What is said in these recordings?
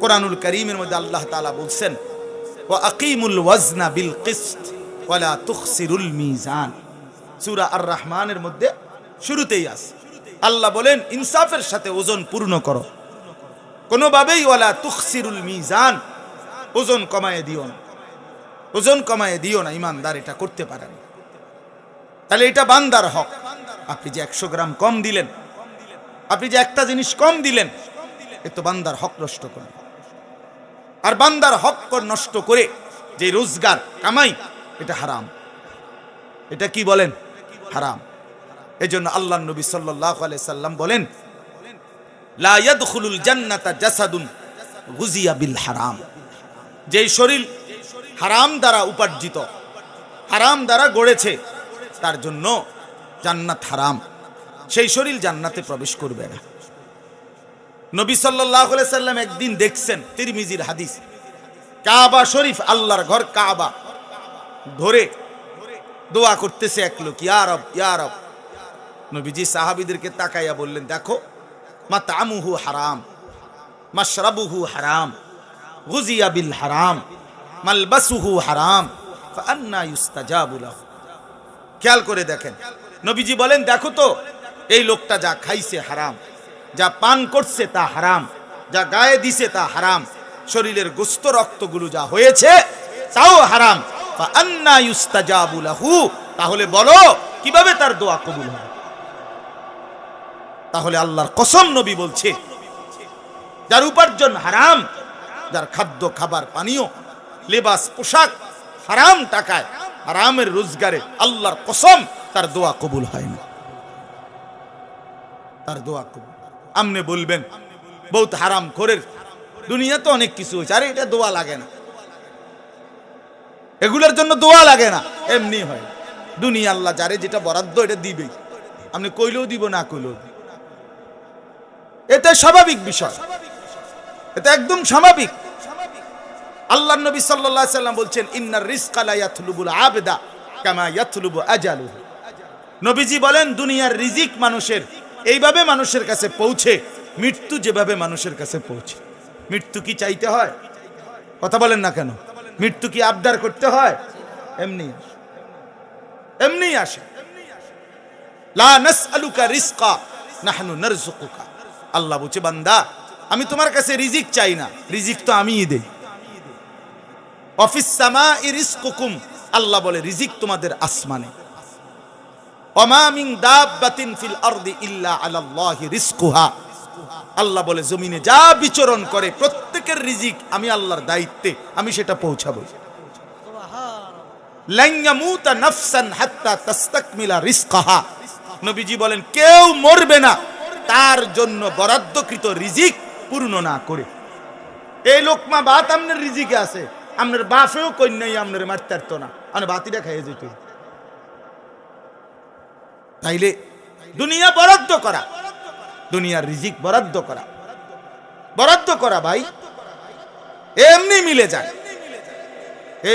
কোরআনুল করিমের মধ্যে আল্লাহ তাআলা বলছেন ও আকিমুল ওয়াজনা বিল কিসত ওয়ালা তুখসিরুল মিজান। সূরা আর রহমানের মধ্যে শুরুতেই আছে। আল্লাহ বলেন, ইনসাফের সাথে ওজন পূর্ণ করো। কোনোভাবেই ওয়ালা তুখসিরুল মিজান, ওজন কমায় দিও না। ওজন কমায় দিও না, ইমানদার এটা করতে পারে না। তাহলে এটা বান্দার হক। আপনি যে একশো গ্রাম কম দিলেন, আপনি যে একটা জিনিস কম দিলেন, এ তো বান্দার হক নষ্ট করলেন আর বান্দার হক নষ্ট করে যে রোজগার, কামাই, এটা হারাম। এটা কি বলেন? হারাম। এই জন্য আল্লাহ নবী সাল্লাহ সাল্লাম বলেন হারাম। যেই শরীর হারাম দ্বারা উপার্জিত, হারাম দ্বারা গড়েছে, তার জন্য জান্নাত হারাম। সেই শরীর জান্নাতে প্রবেশ করবে না। নবী সাল্লাহ সাল্লাম একদিন দেখছেন তিরমিজির হাদিস। কাবা শরীফ, আল্লাহর ঘর কাবা। ধরে দোয়া করতেছে এক লোক ইয়ারব ইয়ারব নবীজি সাহাবিদেরকে তাকাইয়া বললেন, দেখো মা তামুহু হারাম, মাশরাবুহু হারাম, গুজিয়া বিল হারাম, মালবাসুহু হারাম ফান্না ইউস্তাজাবু লাহু। খেয়াল করে দেখেন। নবীজি বলেন, দেখো তো, এই লোকটা যা খাইছে হারাম। যা পান করছে তা হারাম, যা গায়ে দিছে তা হারাম, শরীরের গোস্ত রক্তগুলো যা হয়েছে তাও হারাম। তাহলে বলো, কীভাবে তার দোয়া কবুল হবে? তাহলে আল্লাহর কসম নবী বলছে, যার উপার্জন হারাম, যার খাদ্য, খাবার, পানীয়, লেবাস, পোশাক হারাম টাকায়, হারামের রোজগারে আল্লাহর কসম তার দোয়া কবুল হয় না। তার দোয়া কবুল। আমনে বলবেন, বহুত হারাম করের দুনিয়াতে অনেক কিছু হয়েছে, আরে এটা দোয়া লাগে না। এগুলোর জন্য দোয়া লাগে না, এমনি হয়। দুনিয়া আল্লাহ যারে যেটা বরাদ্দ এটা দিবেই। আপনি কইলেও দিব, না কইলেও এটা স্বাভাবিক বিষয়। এটা একদম স্বাভাবিক। আল্লাহ নবী সাল্লাল্লাহু আলাইহি সাল্লাম বলছেন ইন্নার রিজকা লা ইয়াতলুবুল আবদা কামা ইয়াতলুবু আজালুহু। নবীজি বলেন, দুনিয়ার রিজিক মানুষের এইভাবে মানুষের কাছে পৌঁছে, মৃত্যু যেভাবে মানুষের কাছে পৌঁছে। মৃত্যু কি চাইতে হয়? কথা বলেন না কেন? মৃত্যু কি আবদার করতে হয়? এমনি। এমনি আসে। আল্লাহ বলছে, বান্দা, আমি তোমার কাছে রিজিক চাই না। রিজিক তো আমিই অফিস সামা রিজকুকুম। আল্লাহ বলে, রিজিক তোমাদের আসমানে। রিজকুহা। আল্লাহ বলে, জমিনে যা বিচরণ করে প্রত্যেকের রিজিক আমি আল্লাহর দায়িত্বে, আমি সেটা পৌঁছাবো। নবীজি বলেন, কেউ মরবে না, তার জন্য বরাদ্দকৃত রিজিক পূর্ণ না করে। এই লোকমা বাত আপনার রিজিকে আছে আপনার বাপেও কন্যাই আপনার মারতে পারতো না। মানে বাতিটা খাইয়ে যেত তাইলে দুনিয়া বরাদ্দ করা, দুনিয়ার রিজিক বরাদ্দ করা বরাদ্দ করা ভাই। এমনি মিলে যায়,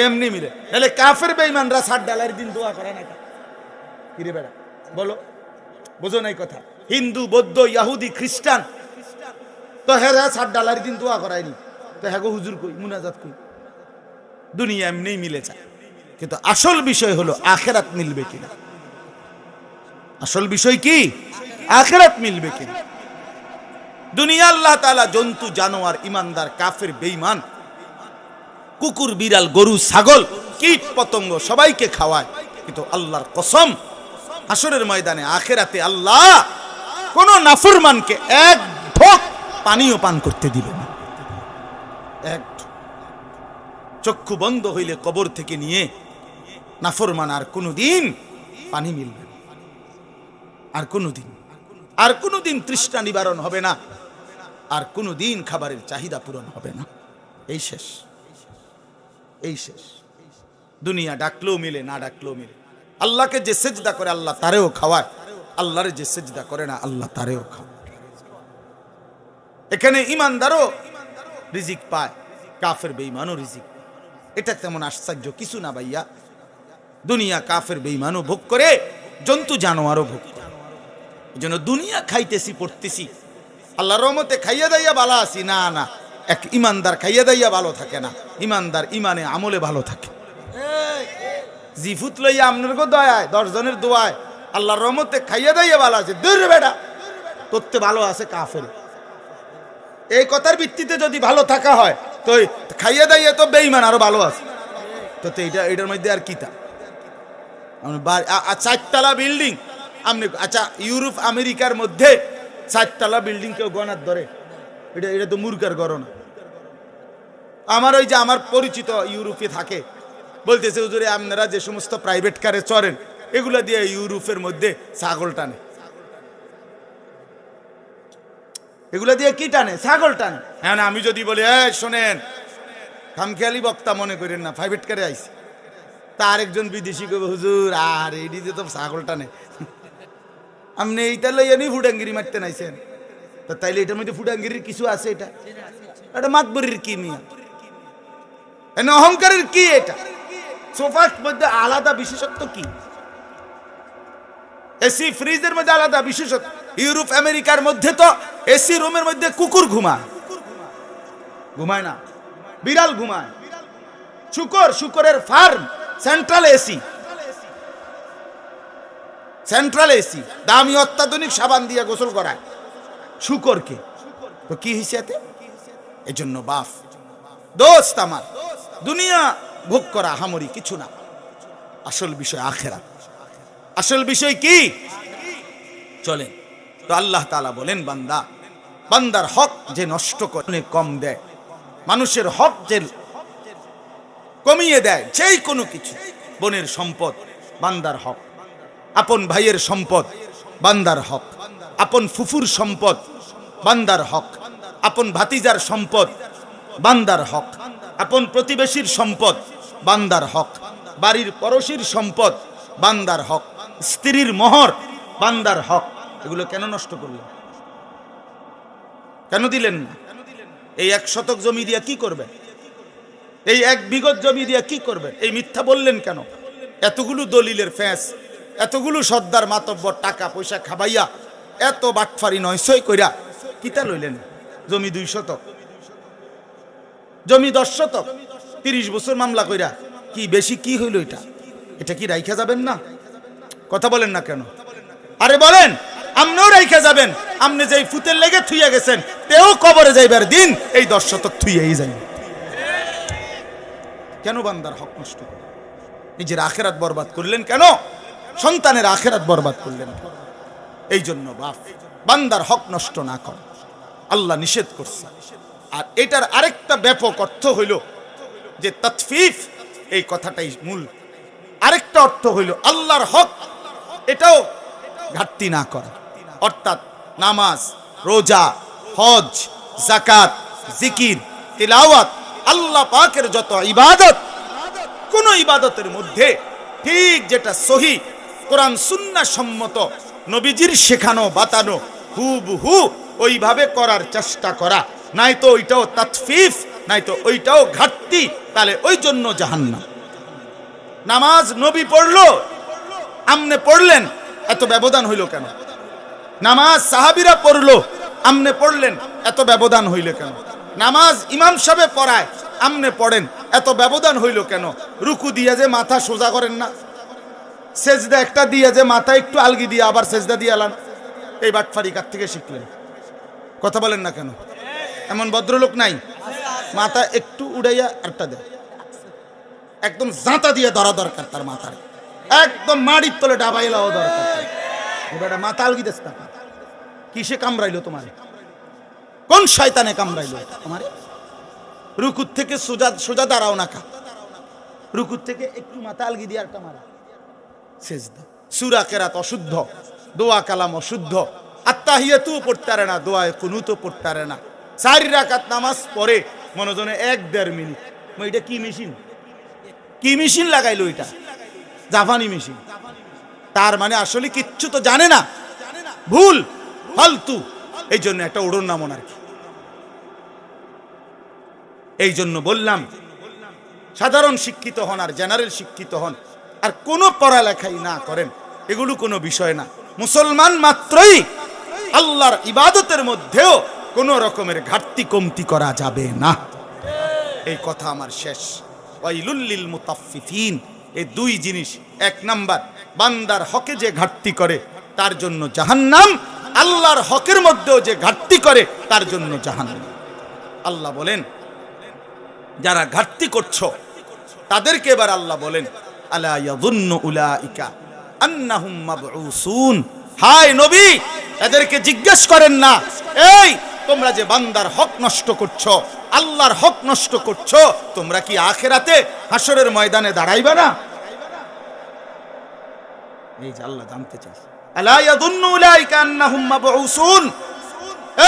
এমনি মিলে। নাহলে কাফের বেঈমানরা সাত ডালার দিন দোয়া করে না কিরে বেড়া, বলো, বোঝো নাই কথা। হিন্দু, বৌদ্ধ, ইয়াহুদি, খ্রিস্টান, তো হেরা সাত ডালার দিন দোয়া করায়নি। তো হ্যাগো হুজুর কই, মুনাজাত কই। দুনিয়া এমনি মিলে যায়। কিন্তু আসল বিষয় হলো, আখেরাত মিলবে কিনা। আসল বিষয় কি? আখেরাত মিলবে কি? দুনিয়া আল্লাহ তাআলা জন্তু, জানোয়ার, ইমানদার, কাফের, বেঈমান, কুকুর, বিড়াল, গরু, ছাগল, কীট, পতঙ্গ সবাইকে খাওয়ায়। কিন্তু আল্লাহর কসম হাসরের ময়দানে, আখেরাতে আল্লাহ কোন নাফরমানকে এক ঢোক পানিও পান করতে দিবে না। এক চক্ষু বন্ধ হইলে কবর থেকে নিয়ে নাফরমান আর কোনোদিন পানি মিলবে না। আর কোনোদিন আর কোনোদিন তৃষ্ণা নিবারণ হবে না, আর কোনোদিন খাবারের চাহিদা পূরণ হবে না। এই শেষ এই শেষ। দুনিয়া ডাকলেও মিলে, না ডাকলেও মিলে। আল্লাহকে যে সেজদা করে আল্লাহ তারেও খাওয়ায়, আল্লাহরে যে সেজদা করে না, আল্লাহ তারেও খাওয়ায়। এখানে ইমানদারও রিজিক পায়, কাফের বেইমানও রিজিক এটা তেমন আশ্চর্য কিছু না ভাইয়া। দুনিয়া কাফের বেইমানও ভোগ করে, জন্তু জানোয়ারও ভোগ করে। জন্য দুনিয়া খাইতেছি, পড়তেছি। আল্লাহ রহমতে খাইয়া দাইয়া বালা আছি, না না। এক ইমানদার খাইয়া দাইয়া ভালো থাকে না। ইমানদার ইমানে আমলে ভালো থাকে। জিফুত লইয়া আপনার গো দয়ায়, দশজনের দোয়ায় আল্লাহর রহমতে খাইয়া দাইয়া ভালো আছে। দূর বেটা, তোরতে ভালো আছে কাফের। এই কথার ভিত্তিতে যদি ভালো থাকা হয়, তো খাইয়া দাইয়া তো বেইমান আরও ভালো আছে। তো এইটা এটার মধ্যে আর কিতা চারতলা বিল্ডিং। আপনি আচ্ছা ইউরোপ, আমেরিকার মধ্যে চারতলা বিল্ডিং কেউ গনার ধরে। এটা এটা তো মূর্খার গণনা আমার ওই যে আমার পরিচিত ইউরোপে থাকে, বলতেছে, হুজুরে, আপনারা যে সমস্ত প্রাইভেট কারে চড়েন, এগুলা দিয়ে ইউরোপের মধ্যে ছাগল টানে। এগুলা দিয়ে কি টানে? ছাগল টানে। হ্যাঁ আমি যদি বলি হ্যাঁ শোনেন। খামখেয়ালি বক্তা মনে করেন না প্রাইভেট কারে আইসি তা আরেকজন বিদেশি কবে হুজুর, আর দিয়ে তো ছাগল টানে। আপনি এইটা লইয়া নি ফুডাঙ্গিরি মারতে নাইছেন। তা তাইলে এটার মধ্যে ফুডাঙ্গিরির কিছু আছে এটা? এটা মাতবরির কি মিয়া? অহংকারের কি এটা? সোফার মধ্যে আলাদা বিশেষত্ব কি? এসি ফ্রিজের মধ্যে আলাদা বিশেষত্ব। ইউরোপ, আমেরিকার মধ্যে তো এসি রুমের মধ্যে কুকুর ঘুমায়। ঘুমায় না। বিড়াল ঘুমায়। শুকর, শুকরের farm, central AC. Central AC দামি অত্যাধুনিক সাবান দিয়ে গোসল করায়। শুকরকে তো কি হয়েছে এতে? এই জন্য বাফ। দোস্ত আমার, দুনিয়া ভোগ করা হামরি কিছু না। আসল বিষয় আখেরা আসল বিষয় কি? চলেন, তো আল্লাহ তালা বলেন, বান্দা, বান্দার হক যে নষ্ট করে কম দেয়, মানুষের হক যে কমিয়ে দেয়, যেই কোনো কিছু, বোনের সম্পদ, বান্দার হক। আপন ভাইয়ের সম্পদ, বান্দার হক। আপন ফুফুর সম্পদ, বান্দার হক। আপন ভাতিজার সম্পদ, বান্দার হক। আপন প্রতিবেশীর সম্পদ, বান্দার হক। বাড়ির পড়শির সম্পদ, বান্দার হক। স্ত্রীর মোহর, বান্দার হক। এগুলো কেন নষ্ট করলেন? কেন দিলেন না? এই এক শতক জমি দিয়া কি করবে এই এক বিগত জমি দিয়া কি করবে এই মিথ্যা বললেন কেন? এতগুলো দলিলের ফ্যাঁস এতগুলো সর্দার মাতব্বর টাকা পয়সা খাবাইয়া এত বাটফারি নয়সই কইরা কিতা লইলেন? জমি দুই শতক। জমি দশ শতক। তিরিশ বছর মামলা কইরা। কি বেশি কি হইল এটা? এটা কি রাইখা যাবেন না? কথা বলেন না কেন? আরে বলেন আপনিও রাইখা যাবেন। আপনি যেই ফুতের লেগে থুইয়া গেছেন, তেও কবরে যাইবার দিন এই দশ শতক থুইয়াই যাই কেন বান্দার হক নষ্ট? নিজের আখেরাত বরবাদ করলেন কেন? সন্তানের আখেরাত বরবাদ করলেন। এই জন্য বাপ, বান্দার হক নষ্ট না কর। আল্লাহ নিষেধ করছে। আর এটার আরেকটা ব্যাপক অর্থ হইল যে তৎফিফ এই কথাটাই মূল। আরেকটা অর্থ হইল আল্লাহর হক, এটাও ঘাটতি না করা। অর্থাৎ নামাজ, রোজা, হজ জাকাত জিকির, তিলাওয়াত, আল্লাহ পাকের যত ইবাদত, কোন ইবাদতের মধ্যে ঠিক যেটা সহি কোরআন সুন্না সম্মত, নবীজির শেখানো, বাতানো, হুবহু ওইভাবে করার চেষ্টা করা। নাই তো ওইটাও তাতফিফ নাই তো ওইটাও ঘাটতি, তাহলে ওই জন্য জাহান্নাম। নামাজ নবী পড়ল, আমনে পড়লেন, এত ব্যবধান হইল কেন? নামাজ সাহাবিরা পড়ল, আমনে পড়লেন, এত ব্যবধান হইল কেন? নামাজ ইমাম সাহেব পড়ায়, আমনে পড়েন, এত ব্যবধান হইল কেন? রুকু দিয়ে যে মাথা সোজা করেন না। সেজদা একটা দিয়ে যে মাথা একটু আলগি দিয়ে আবার সেজদা দিয়ে আলান এই বাটফারি কার থেকে শিখলেন? কথা বলেন না কেন? এমন ভদ্রলোক নাই। মাথা একটু উড়াইয়া আরটা দেয় একদম জাঁতা দিয়ে ধরা দরকার তার মাথায়। একদম মাড়ির তলে ডাবাইলাও দরকার মাথা আলগি দেস না। কিসে কামড়াইলো তোমার? কোন শয়তানে কামড়াইলো? তোমার রুকুর থেকে সোজা সোজা দাঁড়াও না কা। রুকুর থেকে একটু মাথা আলগি দিয়ে একটা মারা। সেজদা। সুরা কেরাত অশুদ্ধ, দোয়া কালাম অশুদ্ধ। আত্মাহিয়াতু পড়তে পারে না, দোয়ায় কুনুতো পড়তে পারে না। চারি রাকাত নামাজ পড়ে মনোজনে এক দেড় মিনিট। এটা কি মেশিন? কি মেশিন লাগাইলো এটা? জাপানি মেশিন। তার মানে আসলে কিচ্ছু তো জানে না। ভুল, ফালতু। এই জন্য একটা উড়ন নামন আর কি এই জন্য বললাম, সাধারণ শিক্ষিত হন আর জেনারেল শিক্ষিত হন। আর কোনো পড়ালেখাই না করেন, এগুলো কোনো বিষয় না। মুসলমান মাত্রই আল্লাহর ইবাদতের মধ্যেও কোনো রকমের ঘাটতি, কমতি করা যাবে না। এই কথা আমার শেষ। ওয়াইলুল্লিল মুতাফফিফিন। এই দুই জিনিস, এক নাম্বার, বান্দার হকে যে ঘাটতি করে, তার জন্য জাহান্নাম। আল্লাহর হকের মধ্যেও যে ঘাটতি করে, তার জন্য জাহান্নাম। আল্লাহ বলেন, যারা ঘাটতি করছ, তাদেরকে এবার আল্লাহ বলেন এদেরকে জিজ্ঞেস করেন না। এই, তোমরা যে বান্দার হক নষ্ট করছ, আল্লাহর হক নষ্ট করছ, তোমরা কি আখেরাতে হাসরের ময়দানে দাঁড়াইবে না? এই যে আল্লাহ জানতে চাই।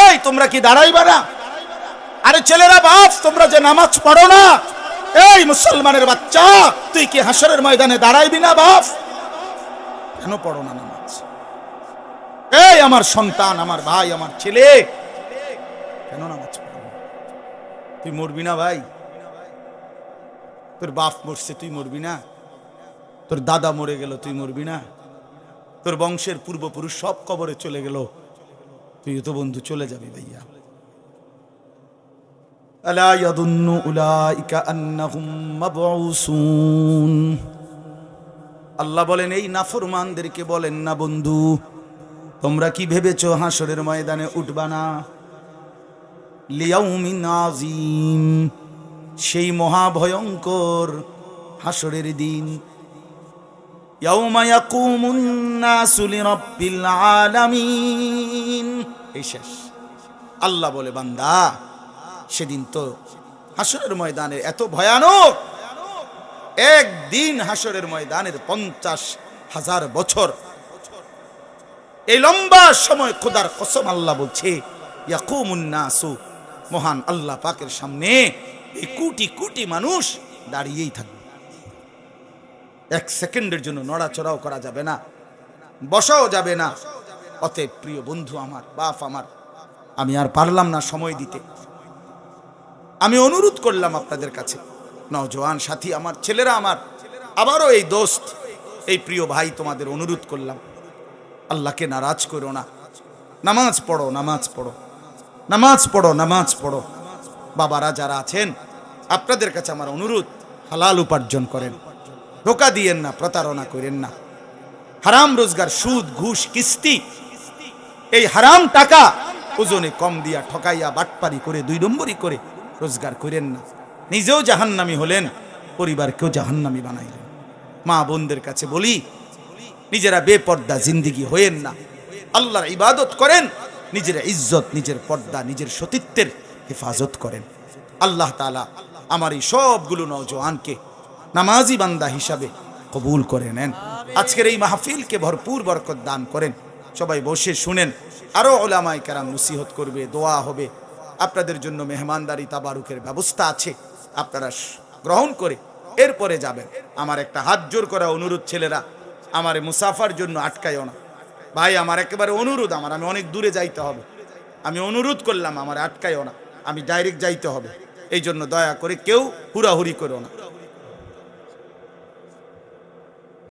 এই, তোমরা কি দাঁড়াইবে না? আরে ছেলেরা বাপ তোমরা যে নামাজ পড়ো না এই মুসলমানের বাচ্চা, তুই কি হাসরের ময়দানে দাঁড়াইবি না, বাপ? কেন পড়ো না নামাজ? এই আমার সন্তান, আমার ভাই, আমার ছেলে, কেন নামাজ পড়ো? তুই মরবি না, ভাই? তোর বাপ মরছে, তুই মরবি না? তোর দাদা মরে গেল, তুই মরবি না? তোর বংশের পূর্বপুরুষ সব কবরে চলে গেল। তুই তো বন্ধু, চলে যাবি, ভাইয়া। ألا يظن أولئك أنهم مبعوثون আল্লাহ বলেন এই নাফরমানদেরকে বলেন না বন্ধু তোমরা কি ভেবেছো হাসরের ময়দানে উঠবা না লিয়াউমিন আজিম সেই মহাভয়ঙ্কর হাসরের দিন ইয়াউমা ইয়াকুমুন নাসু লিরাব্বিল আলামিন এই শেষ আল্লাহ বলে বান্দা সেদিন তো হাসরের ময়দানের এত ভয়ানক। একদিন হাসরের ময়দানের পঞ্চাশ হাজার বছর। এই লম্বা সময় খোদার কসম আল্লাহ বলছে মহান আল্লাহ পাকের সামনে এই কোটি কোটি মানুষ দাঁড়িয়েই থাকবে। এক সেকেন্ডের জন্য নড়াচড়াও করা যাবে না, বসাও যাবে না। অতএব প্রিয় বন্ধু আমার, বাপ আমার, আমি আর পারলাম না সময় দিতে। আমি অনুরোধ করলাম আপনাদের কাছে। নজওয়ান সাথী, আমার ছেলেরা আমার, আবারও এই দোস্ত, এই প্রিয় ভাই তোমাদের অনুরোধ করলাম। আল্লাহকে নারাজ করো না। নামাজ পড়ো নামাজ পড়ো। নামাজ পড়ো নামাজ পড়ো। বাবারা যারা আছেন, আপনাদের কাছে আমার অনুরোধ, হালাল উপার্জন করেন। ধোকা দিয়েন না, প্রতারণা করেন না। হারাম রোজগার, সুদ, ঘুষ, কিস্তি, এই হারাম টাকা ওজনে কম দিয়া ঠকাইয়া বাটপারি করে, দুই নম্বরই করে রোজগার করেন না। নিজেও জাহান্নামি হলেন, পরিবারকেও জাহান্নামি বানাইলেন। মা বোনদের কাছে বলি, নিজেরা বেপর্দা জিন্দিগি হয়েন না। আল্লাহর ইবাদত করেন, নিজের ইজ্জত, নিজের পর্দা, নিজের সতীত্বের হেফাজত করেন। আল্লাহ তালা আমার এই সবগুলো নওজোয়ানকে নামাজি বান্দা হিসাবে কবুল করে নেন। আজকের এই মাহফিলকে ভরপুর বরকত দান করেন। সবাই বসে শুনেন, আরও ওলামায় কারাম নসিহত করবে, দোয়া হবে। আপনাদের জন্য মেহমানদারি তাবারুকের ব্যবস্থা আছে। আপনারা গ্রহণ করে এরপরে যাবেন। আমার একটা হাত জোর করা অনুরোধ ছেলেরা, আমার মুসাফার জন্য আটকায়ও না। ভাই, আমার একেবারে অনুরোধ, আমার, আমি অনেক দূরে যাইতে হবে। আমি অনুরোধ করলাম, আমার আটকায়ও না। আমি ডাইরেক্ট যাইতে হবে। এই জন্য দয়া করে কেউ হুড়াহুড়ি করো না।